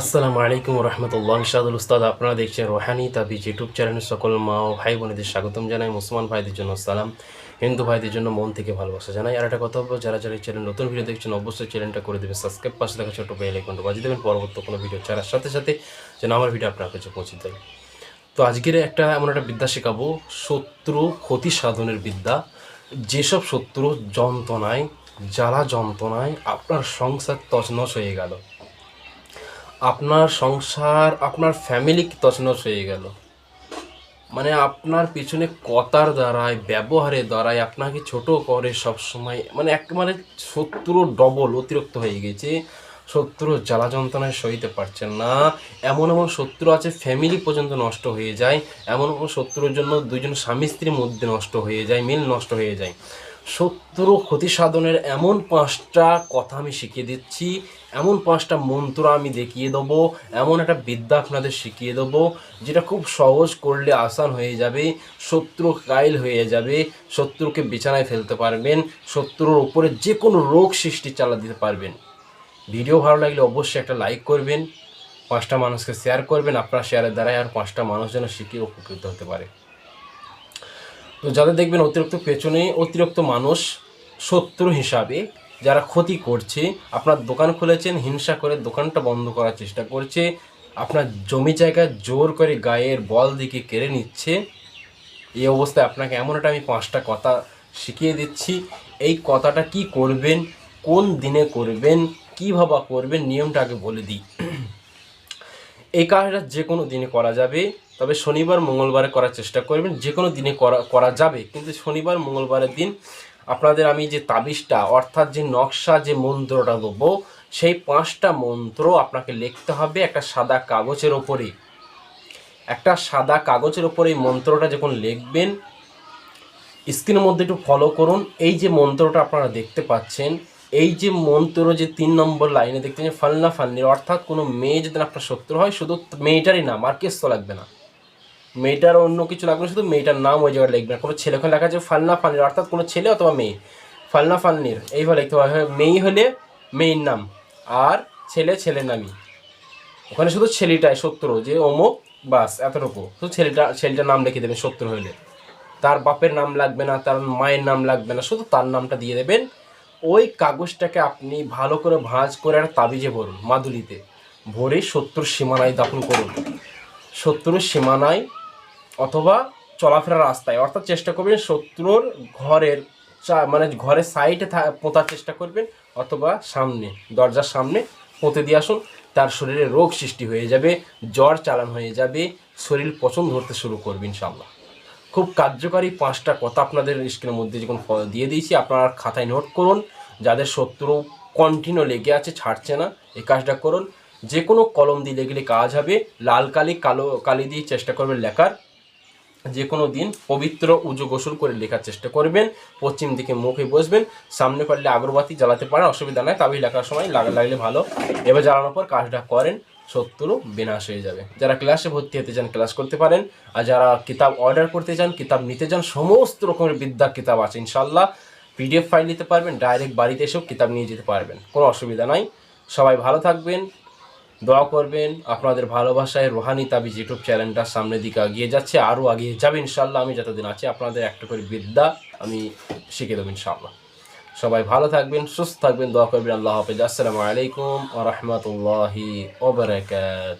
আসসালামু আলাইকুম রহমতুল্লাহ। নিশাদুল উস্তাদ, আপনারা দেখছেন রোহানি তাবিজ ইউটিউব চ্যানেলের সকল মা ও ভাই বোনেদের স্বাগতম জানাই, মুসলমান ভাইদের জন্য সালাম, হিন্দু ভাইদের জন্য মন থেকে ভালোবাসা জানাই। আর একটা কথা বলব, যারা যারা এই চ্যানেল নতুন ভিডিও দেখছেন, অবশ্যই চ্যানেলটা করে দেবেন সাবস্ক্রাইব পাশে থাকা ছোটো বেল আইকনটা বাজিয়ে দেবেন। পরবর্তী কোনো ভিডিও ছাড়ার সাথে সাথে যেন আমার ভিডিও আপনার কাছে পৌঁছে দেয়। তো আজকের একটা এমন একটা বিদ্যা শেখাবো, শত্রু ক্ষতি সাধনের বিদ্যা। যেসব শত্রু যন্ত্রণায়, জ্বালা যন্ত্রণায় আপনার সংসার তছনছ হয়ে গেল। আপনার সংসার, আপনার ফ্যামিলি তছনছ হয়ে গেল। মানে আপনার পিছনে কথার দ্বারায়, ব্যবহারের দ্বারায় আপনাকে ছোট করে সব সময় মানে একেবারে শত্রু ডবল অতিরিক্ত হয়ে গেছে। শত্রু জ্বালা যন্ত্রণায় সইতে পারছেন না। এমন এমন শত্রু আছে ফ্যামিলি পর্যন্ত নষ্ট হয়ে যায়। এমন এমন শত্রুর জন্য দুজন স্বামী স্ত্রীর মধ্যে নষ্ট হয়ে যায়, মিল নষ্ট হয়ে যায়। শত্রু ক্ষতি সাধনের এমন পাঁচটা কথা আমি শিখিয়ে দিচ্ছি। এমন পাঁচটা মন্ত্র আমি দেখিয়ে দেবো, এমন একটা বিদ্যা আপনাদের শিখিয়ে দেবো, যেটা খুব সহজ করলে আসান হয়ে যাবে, শত্রু কাইল হয়ে যাবে, শত্রুকে বিছানায় ফেলতে পারবেন, শত্রুর উপরে যে কোনো রোগ সৃষ্টি চালা দিতে পারবেন। ভিডিও ভালো লাগলে অবশ্যই একটা লাইক করবেন, পাঁচটা মানুষকে শেয়ার করবেন, আপনার শেয়ারের দ্বারাই আর পাঁচটা মানুষ যেন শিখে উপকৃত হতে পারে। তো যাদের দেখবেন অতিরিক্ত পেছনে অতিরিক্ত মানুষ, শত্রু হিসাবে যারা ক্ষতি করছে, আপনার দোকান খুলেছেন, হিংসা করে দোকানটা বন্ধ করার চেষ্টা করছে, আপনার জমি জায়গা জোর করে গায়ের বল দিকে কেড়ে নিচ্ছে, এই অবস্থায় আপনাকে এমন একটা আমি পাঁচটা কথা শিখিয়ে দিচ্ছি। এই কথাটা কি করবেন, কোন দিনে করবেন, কীভাবে করবেন, নিয়মটা আগে বলে দিই। এই কাজটা যে কোনো দিনে করা যাবে, তবে শনিবার মঙ্গলবারে করার চেষ্টা করবেন। যে কোনো দিনে করা করা যাবে, কিন্তু শনিবার মঙ্গলবারের দিন আপনাদের আমি যে তাবিজটা, অর্থাৎ যে নকশা, যে মন্ত্রটা দেবো, সেই পাঁচটা মন্ত্র আপনাকে লিখতে হবে একটা সাদা কাগজের ওপরে। একটা সাদা কাগজের ওপরে এই মন্ত্রটা যখন লিখবেন, স্ক্রিনের মধ্যে একটু ফলো করুন। এই যে মন্ত্রটা আপনারা দেখতে পাচ্ছেন, এই যে মন্ত্র যে তিন নম্বর লাইনে দেখতে পাচ্ছেন, ফালনা ফালনির অর্থাৎ কোনো মেয়ে যদি আপনার শত্রু হয়, শুধু মেয়েটারই নাম, আর কেস তো লাগবে না। মেয়েটার অন্য কিছু লাগবে শুধু মেয়েটার নাম ওই জায়গায় লিখবে কোনো ছেলে ওখানে লেখা আছে ফালনা ফালনির অর্থাৎ কোনো ছেলে অথবা মেয়ে। ফালনা ফালনির, এইভাবে লিখতে হবে। মেয়ে হলে মেয়ের নাম, আর ছেলে ছেলের নামই। ওখানে শুধু ছেলেটাই শত্রু যে অমুক বাস, এতটুকু। শুধু ছেলেটা, ছেলেটার নাম লিখে দেবেন শত্রু হলে। তার বাপের নাম লাগবে না, তার মায়ের নাম লাগবে না, শুধু তার নামটা দিয়ে দেবেন। ওই কাগজটাকে আপনি ভালো করে ভাঁজ করে একটা তাবিজে ভরুন, মাদুলিতে। ভরে শত্রুর সীমানায় দাপন করুন। শত্রুর সীমানায় অথবা চলাফেরার রাস্তায়। অর্থাৎ চেষ্টা করবেন শত্রুর ঘরের মানে ঘরের সাইডে পোঁতার চেষ্টা করবেন, অথবা সামনে, দরজার সামনে পুঁতে দিয়ে আসুন। তার শরীরে রোগ সৃষ্টি হয়ে যাবে, জ্বর চালান হয়ে যাবে, শরীর পছন্দ ধরতে শুরু করবে ইনশাল্লাহ খুব কার্যকারী পাঁচটা কথা আপনাদের স্ক্রিনের মধ্যে যখন দিয়ে দিয়েছি, আপনারা খাতায় নোট করুন। যাদের শত্রু কন্টিনিউ লেগে আছে, ছাড়ছে না, এই কাজটা করুন। যে কোনো কলম দিয়ে লেগলে কাজ হবে, লাল কালি, কালো কালি দিয়ে চেষ্টা করবেন লেখার। যে কোনো দিন পবিত্র উজু গোসল করে লেখার চেষ্টা করবেন, পশ্চিম দিকে মুখে বসবেন, সামনে পারলে আগরবাতি জ্বালাতে পারেন, অসুবিধা নাই তবেই লেখার সময় লাগা লাগলে ভালো। এবার জ্বালানোর পর কাজটা করেন শত্রু বিনাশ হয়ে যাবে। যারা ক্লাসে ভর্তি হতে চান, ক্লাস করতে পারেন, আর যারা কিতাব অর্ডার করতে চান, কিতাব নিতে চান, সমস্ত রকমের বিদ্যা কিতাব আছে ইনশাল্লাহ পিডিএফ ফাইল নিতে পারবেন ডাইরেক্ট বাড়িতে এসেও কিতাব নিয়ে যেতে পারবেন, কোনো অসুবিধা নাই। সবাই ভালো থাকবেন দোয়া করবেন, আপনাদের ভালোবাসায় রোহানি তাবিজ ইউটিউব চ্যানেলটা সামনের দিকে এগিয়ে যাচ্ছে, আরও আগে যাবে ইনশাল্লাহ আমি যতদিন আছি, আপনাদের একটা করে বিদ্যা আমি শিখে দেবো ইনশাল্লাহ সবাই ভালো থাকবেন, সুস্থ থাকবেন, দোয়া করবেন, আল্লাহ হাফিজ। আসসালামু আলাইকুম আ রহমতুল্লাহি ওবরাকাত